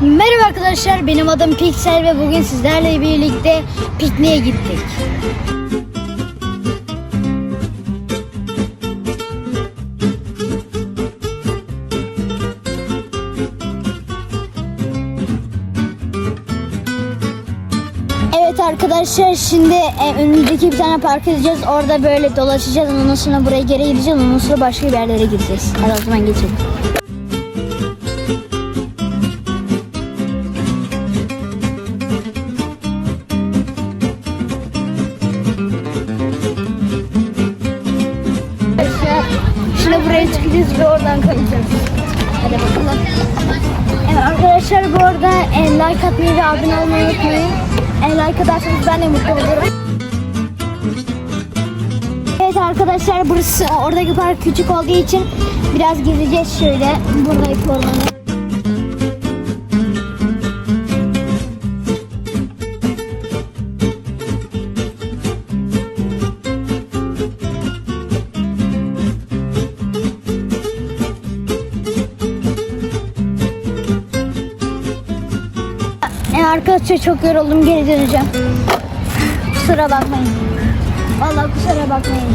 Merhaba arkadaşlar benim adım Piksel ve bugün sizlerle birlikte pikniğe gittik. Evet arkadaşlar şimdi e, önümüzdeki bir tane park edeceğiz. Orada böyle dolaşacağız. Ondan sonra buraya geri gideceğiz. Ondan sonra başka bir yerlere gideceğiz. Hadi o zaman geçelim. Buraya çıkacağız ve oradan kalacağız. Hadi bakalım. Evet arkadaşlar bu arada e, like atmayı ve abone olmayı unutmayın. E, like atarsanız ben de mutlu olurum. Evet arkadaşlar burası oradaki park küçük olduğu için biraz gezeceğiz şöyle. Buradaki ormanı. Arkadaşlar çok yoruldum geri döneceğim. Kusura bakmayın. Vallahi kusura bakmayın.